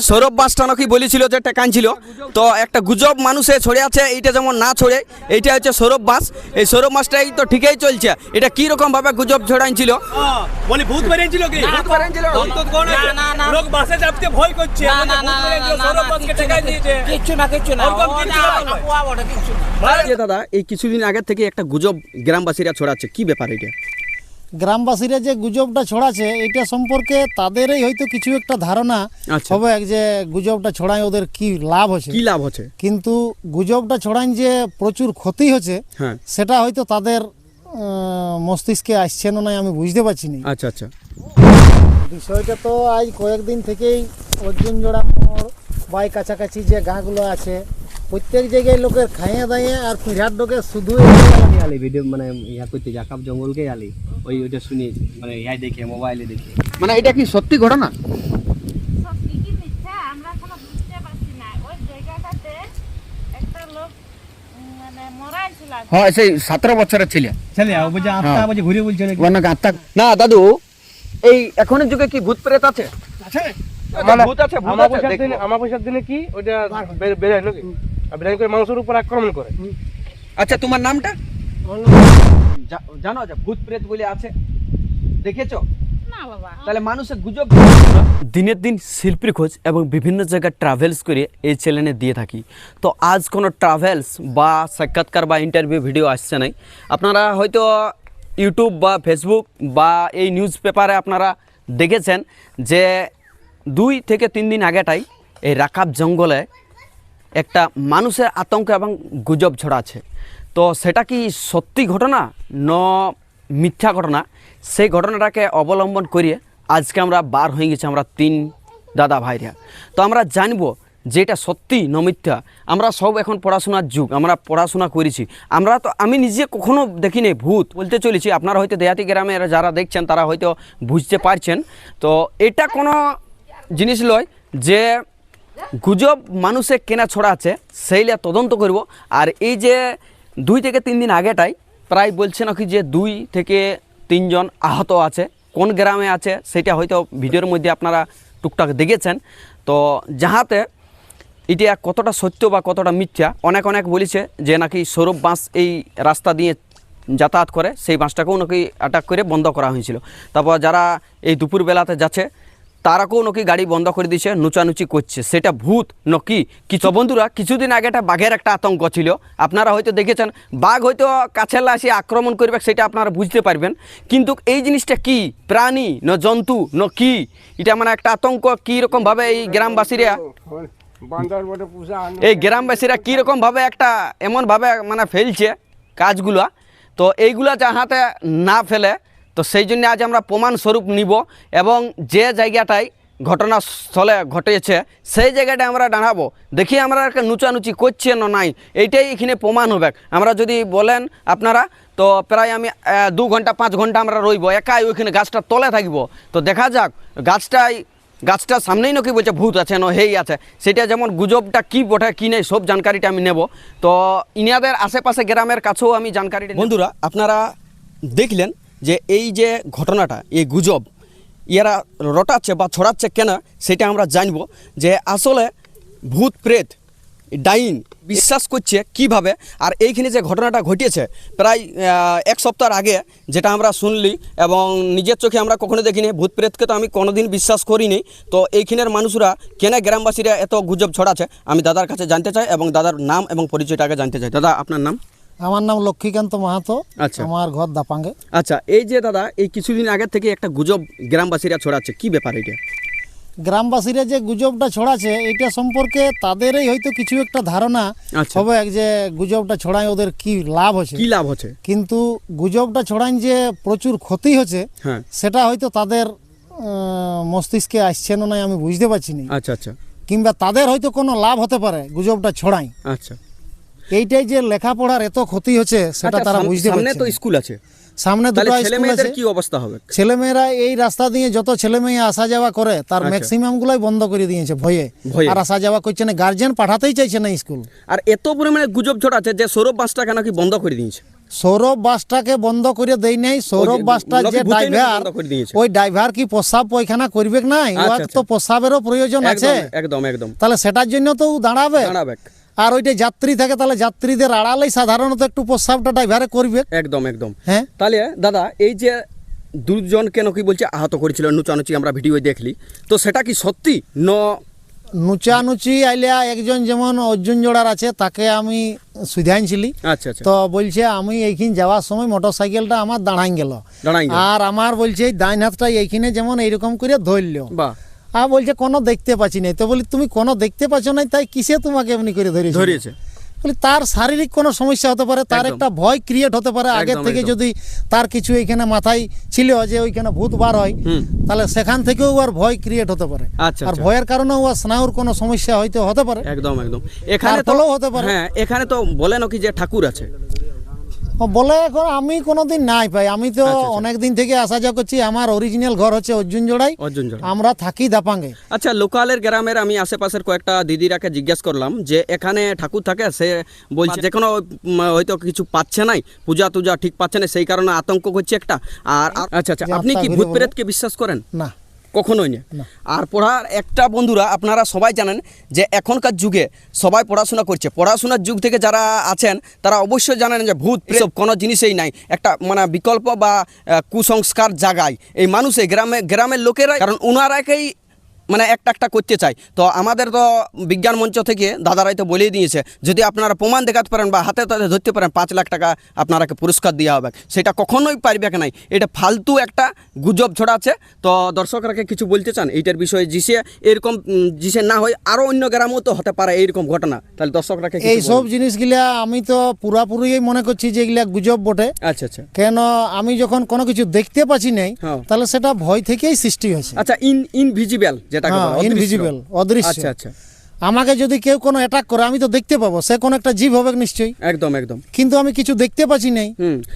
সৌরভ বাসটা নাকি বলেছিল যে একটা কাঁদছিল তো একটা গুজব মানুষে ছড়ে আছে এইটা যেমন না ছড়ে এইটা হচ্ছে সৌরভ বাস। এই সৌরভ বাসটাই তো ঠিকই চলছে। এটা কি রকম ভাবে গুজব ছড়াইছিল? বলি ভূত বেরিয়েছিল কি? ভূত বেরিয়েছিল। না, না, না। লোক বাসে চাপতে ভয় করছে। না না না সৌরভ বাসকে না, দিয়েছে। কিচ্ছু না কিচ্ছু না। ওরকম ও কিচ্ছু না, না, আফুয়া কিচ্ছু না। দাদা এই কিছুদিন আগে থেকে একটা গুজব গ্রামবাসীরা ছড়াচ্ছে। কি ব্যাপার এটা? গ্রামবাসীরা যে গুজবটা ছড়াছে এটা সম্পর্কে তাদেরই হয়তো কিছু একটা ধারণা আচ্ছা। হবে যে গুজবটা ছড়ায় ওদের কি লাভ হচ্ছে। কি লাভ হচ্ছে? কিন্তু গুজবটা ছড়ান যে প্রচুর ক্ষতি হচ্ছে হ্যাঁ। সেটা হয়তো তাদের মস্তিষ্কে আসছে না নাই আমি বুঝতে পারছি না। আচ্ছা আচ্ছা। বিষয়টা তো আজ কয়েকদিন থেকেই অর্জুন জোড়া মোড় বাই কাছাকাছি যে গাঁগুলো আছে প্রত্যেক জায়গায় লোকের খাইয়ে দাইয়ে আর পিঁড়ার ডোকে শুধু আমি আলি ভিডিও মানে ইয়া করতে জাকাব জঙ্গলকে আলি। ওই ওইটা শুনি মানে ইয়া দেখে মোবাইলে দেখে। মানে এটা কি সত্যি ঘটনা? সব কি কি মিথ্যা? আমরা এখনও বুঝতে পারছি না। ওই জায়গাটাতে একটা লোক উম, মানে হ্যাঁ সেই সতেরো বছরের ছেলে। ছেলে বলছে আত্মা হ্যাঁ। ঘুরে আত্মা না দাদু এই এখনের যুগে কি ভূত প্রেত আছে? মানে আছে ভূত আছে পয়সার দিনে আমার পয়সার দিনে কি ওইটা বেরোয় নাকি? বেরোয় করে মানুষের উপর আক্রমণ করে। আচ্ছা তোমার নামটা? জানো যে ভূত প্রেত বলে আছে? দেখেছ? না বাবা। তাহলে মানুষের গুজব দিনের দিন শিল্পীর খোঁজ এবং বিভিন্ন জায়গায় ট্রাভেলস করে এই চ্যানেলে দিয়ে থাকি। তো আজ কোনো ট্রাভেলস বা সাক্ষাৎকার বা ইন্টারভিউ ভিডিও আসছে নাই। আপনারা হয়তো ইউটিউব বা ফেসবুক বা এই নিউজ পেপারে আপনারা দেখেছেন যে দুই থেকে তিন দিন আগেটাই এই রাকাব জঙ্গলে একটা মানুষের আতঙ্ক এবং গুজব ছড়াচ্ছে। তো সেটা কি সত্যি ঘটনা? ন মিথ্যা ঘটনা। সেই ঘটনাটাকে অবলম্বন করিয়ে আজকে আমরা বার হয়ে গেছি আমরা তিন দাদা ভাইরা। তো আমরা জানব যে এটা সত্যি ন মিথ্যা। আমরা সব এখন পড়াশোনার যুগ, আমরা পড়াশোনা করেছি। আমরা তো, আমি নিজে কখনো দেখিনি, ভূত বলতে চলেছি। আপনারা হয়তো দেহাতি গ্রামের যারা দেখছেন, তারা হয়তো বুঝতে পারছেন। তো এটা কোনো জিনিস লয় যে গুজব মানুষে কেনা ছড়াচ্ছে সেইটা তদন্ত করব। আর এই যে দুই থেকে তিন দিন আগেটাই প্রায় বলছে নাকি যে দুই থেকে তিনজন আহত আছে। কোন গ্রামে আছে সেটা হয়তো ভিডিওর মধ্যে আপনারা টুকটাক দেখেছেন। তো যাহাতে এটা কতটা সত্য বা কতটা মিথ্যা, অনেক অনেক বলেছে যে নাকি সৌরভ বাঁশ এই রাস্তা দিয়ে যাতায়াত করে, সেই বাসটাকেও নাকি অ্যাটাক করে বন্ধ করা হয়েছিল। তারপর যারা এই দুপুরবেলাতে যাচ্ছে তারাকেও নাকি গাড়ি বন্ধ করে দিয়েছে, নুচানুচি করছে। সেটা ভূত নাকি? কিছু বন্ধুরা, কিছুদিন আগে একটা বাঘের একটা আতঙ্ক ছিল। আপনারা হয়তো দেখেছেন, বাঘ হয়তো কাছে আসি আক্রমণ করবে, সেটা আপনারা বুঝতে পারবেন। কিন্তু এই জিনিসটা কি? প্রাণী ন জন্তু ন কি? এটা মানে একটা আতঙ্ক কীরকমভাবে এই গ্রামবাসীরা এই গ্রামবাসীরা কীরকমভাবে একটা এমনভাবে মানে ফেলছে কাজগুলা। তো এইগুলা যাহাতে না ফেলে তো সেই জন্য আজ আমরা প্রমাণ স্বরূপ নিব এবং যে জায়গাটায় ঘটনাস্থলে ঘটেছে, সেই জায়গাটায় আমরা দাঁড়াবো। দেখি আমরা একটা নুচানুচি করছে না নাই, এইটাই এখানে প্রমাণ হবে। আমরা যদি বলেন আপনারা, তো প্রায় আমি দু ঘণ্টা, পাঁচ ঘণ্টা আমরা রইব, একাই ওইখানে গাছটা তলে থাকব। তো দেখা যাক, গাছটাই, গাছটার সামনেই নাকি বলছে ভূত আছে, ন হেই আছে। সেটা যেমন গুজবটা কি বটে, কি নেই, সব জানকারিটা আমি নেব। তো ইনাদের আশেপাশে গ্রামের কাছেও আমি জানকারিটা বন্ধুরা, আপনারা দেখলেন যে এই যে ঘটনাটা, এই গুজব, ইয়ারা রটাচ্ছে বা ছড়াচ্ছে কেন, সেটা আমরা জানব যে আসলে ভূত প্রেত, ডাইন বিশ্বাস করছে কীভাবে, আর এইখানে যে ঘটনাটা ঘটিয়েছে, প্রায় এক সপ্তাহ আগে যেটা আমরা শুনলি এবং নিজের চোখে আমরা কখনো দেখিনি, ভূত প্রেতকে তো আমি কোনোদিন বিশ্বাস করিনি, তো এইখানের মানুষরা কেন গ্রামবাসীরা এত গুজব ছড়াচ্ছে, আমি দাদার কাছে জানতে চাই এবং দাদার নাম এবং পরিচয়টা আগে জানতে চাই। দাদা, আপনার নাম? আমার নাম লক্ষ্মীকান্ত মাহাতো আচ্ছা। আমার ঘর দাপাঙ্গে। আচ্ছা এই যে দাদা এই কিছুদিন আগের থেকে একটা গুজব গ্রামবাসীরা ছড়াচ্ছে কি ব্যাপার এটা? গ্রামবাসীরা যে গুজবটা ছড়াচ্ছে এটা সম্পর্কে তাদেরই হয়তো কিছু একটা ধারণা আচ্ছা। হবে যে গুজবটা ছড়ায় ওদের কি লাভ হচ্ছে। কি লাভ হচ্ছে? কিন্তু গুজবটা ছড়ান যে প্রচুর ক্ষতি হচ্ছে হ্যাঁ। সেটা হয়তো তাদের মস্তিষ্কে আসছে না আমি বুঝতে পারছি না। আচ্ছা আচ্ছা। কিংবা তাদের হয়তো কোনো লাভ হতে পারে গুজবটা ছড়াই আচ্ছা। এইটাই যে লেখাপড়ার এত ক্ষতি হচ্ছে সেটা আচ্ছা, তারা বুঝতে সামনে পারছে তো স্কুল আছে। সামনে দুটো স্কুল আছে। কি অবস্থা হবে? ছেলেমেয়েরা এই রাস্তা দিয়ে যত ছেলে মেয়ে আসা যাওয়া করে তার আচ্ছা। ম্যাক্সিমাম গুলাই বন্ধ করে দিয়েছে ভয়ে। আর আসা যাওয়া করছে না গার্জেন পাঠাতেই চাইছে না স্কুল। আর এত পরিমাণে গুজব ছড়াচ্ছে যে সৌরভ বাসটা কেন কি বন্ধ করে দিয়েছে। সৌরভ বাসটাকে বন্ধ করে দেই নাই সৌরভ বাসটা যে ড্রাইভার। ওই ড্রাইভার কি প্রস্রাব পায়খানা করবে নাই? আচ্ছা, ওর তো আচ্ছা। প্রস্রাবেরও প্রয়োজন আছে। একদম একদম একদম। তাহলে সেটার জন্য তো দাঁড়াবে। দাঁড়াবে। আর ওইটা যাত্রী থাকে তাহলে যাত্রীদের আড়ালেই সাধারণত একটু প্রস্রাবটা ড্রাইভারে করবে। একদম একদম। হ্যাঁ? তাহলে দাদা এই যে দুজন কেন কি বলছে আহত করেছিল নুচানুচি আমরা ভিডিও দেখলি তো সেটা কি সত্যি? ন নুচানুচি আইলিয়া একজন যেমন অর্জুন জোড়ার আছে তাকে আমি সুধাইছিলি আচ্ছা আচ্ছা। তো বলছে আমি এইখানে যাওয়ার সময় মোটর সাইকেলটা আমার দাঁড়াই গেল। দাঁড়াই আর আমার বলছে এই ডাইন হাতটা এইখানে যেমন এইরকম করে ধরল। বাহ। আর বলছে কোনো দেখতে পাচ্ছি না। তো বলি তুমি কোনো দেখতে পাচ্ছ নাই তাই কিসে তোমাকে এমনি করে ধরেছে? ধরিয়েছে বলি তার শারীরিক কোনো সমস্যা হতে পারে তার একটা ভয় ক্রিয়েট হতে পারে। আগের থেকে যদি তার কিছু এখানে মাথায় ছিল যে ওইখানে ভূত বার হয় তাহলে সেখান থেকেও আর ভয় ক্রিয়েট হতে পারে। আচ্ছা, আর আচ্ছা। ভয়ের কারণে আর স্নায়ুর কোনো সমস্যা হয়তো হতে পারে। একদম একদম। এখানে তো হতে পারে। হ্যাঁ এখানে তো বলে নাকি যে ঠাকুর আছে। ও বলে এখন আমি কোনোদিন নাই পাই আমি তো আচ্ছা, আচ্ছা। অনেক দিন থেকে আসা যাওয়া করছি আমার অরিজিনাল ঘর হচ্ছে অর্জুন জোড়াই। অর্জুন জোড়া। আমরা থাকি দাপাঙ্গে। আচ্ছা লোকালের গ্রামের আমি আশেপাশের কয়েকটা দিদিরাকে জিজ্ঞেস করলাম যে এখানে ঠাকুর থাকে? সে বলছে যে কোনো হয়তো কিছু পাচ্ছে নাই পূজা টুজা ঠিক পাচ্ছে না সেই কারণে আতঙ্ক করছে একটা। আর আচ্ছা আচ্ছা। আপনি কি ভূত? প্রেতকে বিশ্বাস করেন? না। কখনোই না। আর পড়ার একটা বন্ধুরা আপনারা সবাই জানেন যে এখনকার যুগে সবাই পড়াশোনা করছে। পড়াশোনার যুগ থেকে যারা আছেন তারা অবশ্যই জানেন যে ভূত সব কোনো জিনিসেই নাই। একটা মানে বিকল্প বা কুসংস্কার জাগায়। এই মানুষে গ্রামে গ্রামের লোকেরা কারণ উনারাকেই মানে একটা একটা করতে চাই। তো আমাদের তো বিজ্ঞান মঞ্চ থেকে দাদারাই তো বলেই দিয়েছে যদি আপনারা প্রমাণ দেখাতে পারেন বা হাতে তাতে ধরতে পারেন পাঁচ লাখ টাকা আপনারাকে পুরস্কার দেওয়া হবে। সেটা কখনোই পারবে নাই। এটা ফালতু একটা গুজব ছড়াচ্ছে তো দর্শকরাকে কিছু বলতে চান? এইটার বিষয়ে জিসে এরকম জিসে না হয় আরও অন্য গ্রামেও তো হতে পারে এইরকম ঘটনা। তাহলে দর্শকরাকে এই সব। জিনিসগুলা আমি তো পুরাপুরি মনে করছি যে এগুলা গুজব বটে। আচ্ছা আচ্ছা। কেন আমি যখন কোনো কিছু দেখতে পাচ্ছি নাই হ্যাঁ। তাহলে সেটা ভয় থেকেই সৃষ্টি হয়েছে। আচ্ছা ইন ইনভিজিবল। যেটাকে হ্যাঁ, বলে, অদৃশ্য। অদৃশ্য। আচ্ছা আচ্ছা আমাকে যদি কেউ কোনো অ্যাটাক করে আমি তো দেখতে পাবো। সে কোনো একটা জীব হবে নিশ্চয়ই। একদম একদম। কিন্তু আমি কিছু দেখতে পাচ্ছি নাই।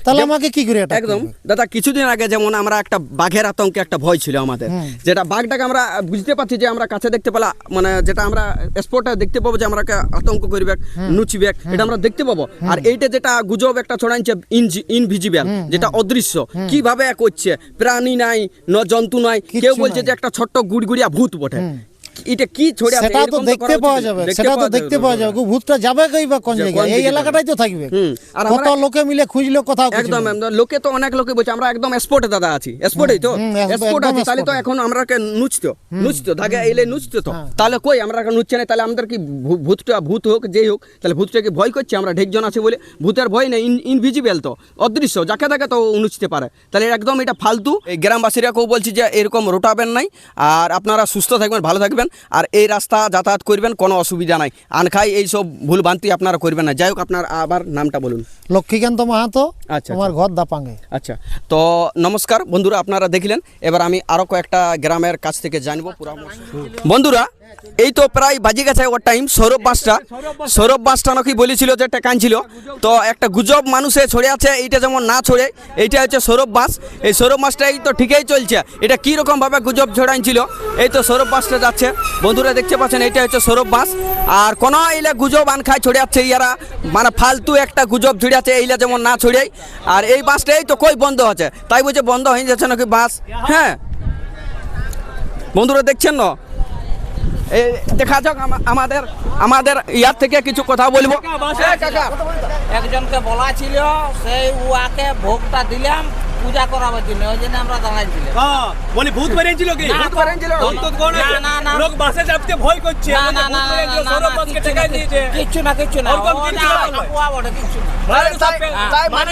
তাহলে আমাকে কি করে একদম। দাদা কিছুদিন আগে যেমন আমরা একটা বাঘের আতঙ্কে একটা ভয় ছিল আমাদের। যেটা বাঘটাকে আমরা বুঝতে পারছি যে আমরা কাছে দেখতে পেলা মানে যেটা আমরা স্পটে দেখতে পাবো যে আমরা আতঙ্ক করবে নুচিবে এটা আমরা দেখতে পাবো। আর এইটা যেটা গুজব একটা ছড়াইছে ইনভিজিবল যেটা অদৃশ্য কীভাবে করছে? প্রাণী নাই ন জন্তু নাই কেউ বলছে যে একটা ছোট্ট গুড়গুড়িয়া ভূত বটে। এটা কি ছড়ে সেটা তো দেখতে পাওয়া যাবে সেটা তো দেখতে পাওয়া যাবে। ভূতটা যাবে কই বা কোন জায়গায়? এই এলাকাটাই তো থাকবে। আর কত লোকে মিলে কোথাও একদম একদম। লোকে তো অনেক লোকে বলছে আমরা একদম স্পটে দাদা আছি। স্পটেই তো। স্পট আছি তাহলে তো এখন আমরা নুচতো নুচতো ধাগে এলে নুচতো তো। হ্যাঁ। তাহলে কই আমরা এখন নুচছে না? তাহলে আমাদের কি ভূতটা ভূত হোক যেই হোক তাহলে ভূতটাকে ভয় করছে? আমরা ঢেকজন আছে বলে ভূতের ভয় নেই ইনভিজিবল তো অদৃশ্য যাকে তাকে তো নুচতে পারে। তাহলে একদম এটা ফালতু। এই গ্রামবাসীরাকেও বলছি যে এরকম রোটাবেন নাই আর আপনারা সুস্থ থাকবেন ভালো থাকবেন। আর এই রাস্তা যাতায়াত করবেন কোনো অসুবিধা নাই। আনখাই এইসব ভুল ভ্রান্তি আপনারা করবেন না। যাই হোক আপনার আবার নামটা বলুন। লক্ষ্মীকান্ত মাহাতো আচ্ছা, আমার ঘর দাপাঙ্গে। আচ্ছা তো নমস্কার বন্ধুরা আপনারা দেখলেন। এবার আমি আরও কয়েকটা গ্রামের কাছ থেকে জানব পরামর্শ বন্ধুরা এই তো প্রায় বাজে গেছে ওর টাইম সৌরভ বাসটা। সৌরভ বাসটা নাকি বলেছিল যে একটা কান ছিল। তো একটা গুজব মানুষে ছড়ে আছে, এইটা যেমন না ছড়ে, এইটা হচ্ছে সৌরভ বাস। এই সৌরভ বাসটা এই তো ঠিকই চলছে। এটা কী রকমভাবে গুজব ছড়াইছিল, এই তো সৌরভ বাসটা যাচ্ছে। বন্ধুরা দেখতে পাচ্ছেন, এইটা হচ্ছে সৌরভ বাস। আর কোনো এইলা গুজব আনখায় ছড়ে যাচ্ছে ইয়ারা। মানে ফালতু একটা গুজব ছড়ে আছে, এইলা যেমন না ছড়াই আর এই বাসটা এই তো কই বন্ধ আছে? তাই বলছে বন্ধ হয়ে যাচ্ছে নাকি বাস? হ্যাঁ। বন্ধুরা দেখছেন না? দেখা যাক আমাদের আমাদের ইয়ার থেকে কিছু কথা বলব। এ একজনকে বলা ছিল সেই উয়াকে ভোগটা দিলাম। পূজা করাবার জন্য ওই জন্য আমরা দাঁড়াইছিলাম হ্যাঁ বলি ভূত বেরিয়েছিল কি ভূত বেরিয়েছিল? অন্তত কোন না, না, না। লোক বাসে চাপতে ভয় করছে না, না, না, না, না, সৌরভ না, বাসকে দিয়েছে ওরকম ও কিচ্ছু না, তাই- তাই মানে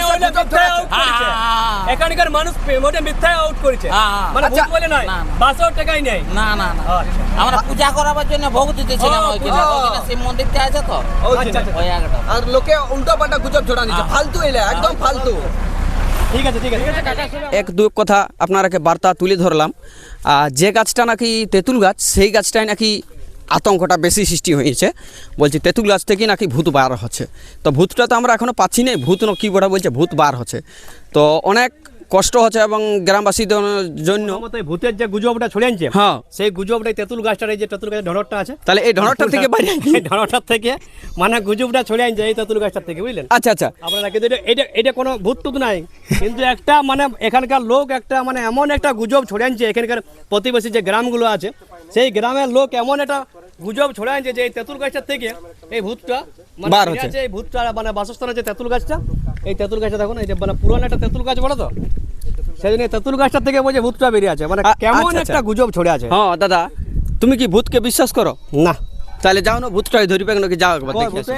out করেছে। হ্যাঁ, হ্যাঁ। এখানকার মানুষ মোটে মিথ্যায় আউট করেছে হ্যাঁ। মানে ভূত। বলে নয়। বাসেও নেই না না না আচ্ছা। আমরা পূজা করাবার জন্য ভোগ দিতেছিলাম ও, ওইখানে ও। ওইখানে শিব মন্দিরটা আছে তো আচ্ছা, আচ্ছা। ওই আর লোকে উল্টো পাল্টা গুজব ছড়া দিচ্ছে ফালতু এলে একদম ফালতু এক দু কথা আপনারাকে বার্তা তুলে ধরলাম। আর যে গাছটা নাকি তেঁতুল গাছ, সেই গাছটাই নাকি আতঙ্কটা বেশি সৃষ্টি হয়েছে। বলছি, তেঁতুল গাছ থেকে নাকি ভূত বার হচ্ছে। তো ভূতটা তো আমরা এখনও পাচ্ছি না ভূত কী বড় বলছে? ভূত বার হচ্ছে। তো অনেক কষ্ট হচ্ছে এবং গ্রামবাসীদের জন্য। ভূতের যে গুজবটা ছড়ে আনছে হ্যাঁ। সেই গুজবটাই তেঁতুল গাছটার এই যে তেঁতুল গাছের ঢড়টা আছে তাহলে এই ঢনটার থেকে বাইরে ঢড়টার থেকে মানে গুজবটা ছড়ে আনছে এই তেঁতুল গাছটার থেকে বুঝলেন? আচ্ছা আচ্ছা। আপনারা কিন্তু এটা- এটা এটা কোনো ভূত টুত নাই কিন্তু একটা মানে এখানকার লোক একটা মানে এমন একটা গুজব ছড়ে আনছে এখানকার প্রতিবেশী যে গ্রামগুলো আছে সেই গ্রামের লোক এমন একটা গুজব ছড়ে আনছে যে এই তেঁতুল গাছটার থেকে এই ভূতটা মানে এই ভূতটা মানে বাসস্থান আছে তেঁতুল গাছটা এই তেঁতুল গাছটা দেখুন এই যে মানে পুরনো একটা তেঁতুল গাছ বলো তো। সেই জন্য এই তেঁতুল গাছটা থেকে বলছে ভূতটা বেরিয়ে আছে মানে কেমন আচ্ছা, একটা। গুজব ছড়ে আছে। হ্যাঁ দাদা তুমি কি ভূতকে বিশ্বাস করো? না। তাহলে যাও না ভূতটাই ধরিবে নাকি যাও একবার দেখে আসি।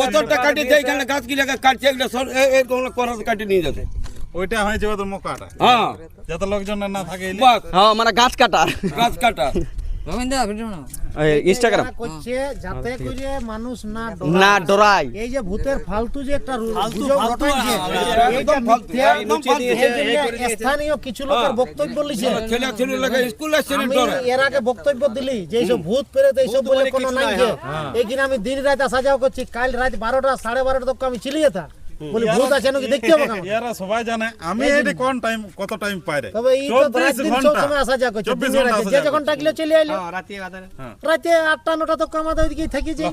বোতলটা কাটিয়ে দেয় এখানে গাছ গিলাকে কাটছে এগুলো সব কোন করাতে কাটিয়ে নিয়ে যাচ্ছে। ওইটা হয়েছে ওদের মোকাটা। হ্যাঁ। যাতে লোকজন না থাকে। হ্যাঁ মানে গাছ কাটা গাছ কাটা ইনস্টাগ্রাম করছে যাতে করে মানুষ না না ডরায়। এই যে ভূতের ফালতু যে একটা গুজব রটাইছে এইটা মিথ্যা, একদম ফালতু। এই জন্য স্থানীয় কিছু লোকের বক্তব্য লিছে এর আগে বক্তব্য দিলি যে এইসব ভূত পেরেতে এইসব বলে কোনো নাই যে এইখানে আমি দিন রাত আসা যাওয়া করছি কাল রাত বারোটা সাড়ে বারোটা তক আমি চিলি যেতাম বলি ভূত আছে নাকি দেখতে হবে কেমন? এরা সবাই জানে আমি এটি কোন টাইম কত টাইম পাইরে? তবে এই তো রাত দিন সব সময় আসা যাক করছে চব্বিশ দিনে ঘণ্টা যে যখন ডাকলে চলে আইলো রাতে বাজারে। রাতে আটটা নটা তো আমাদের ওইদিকে থাকি যাই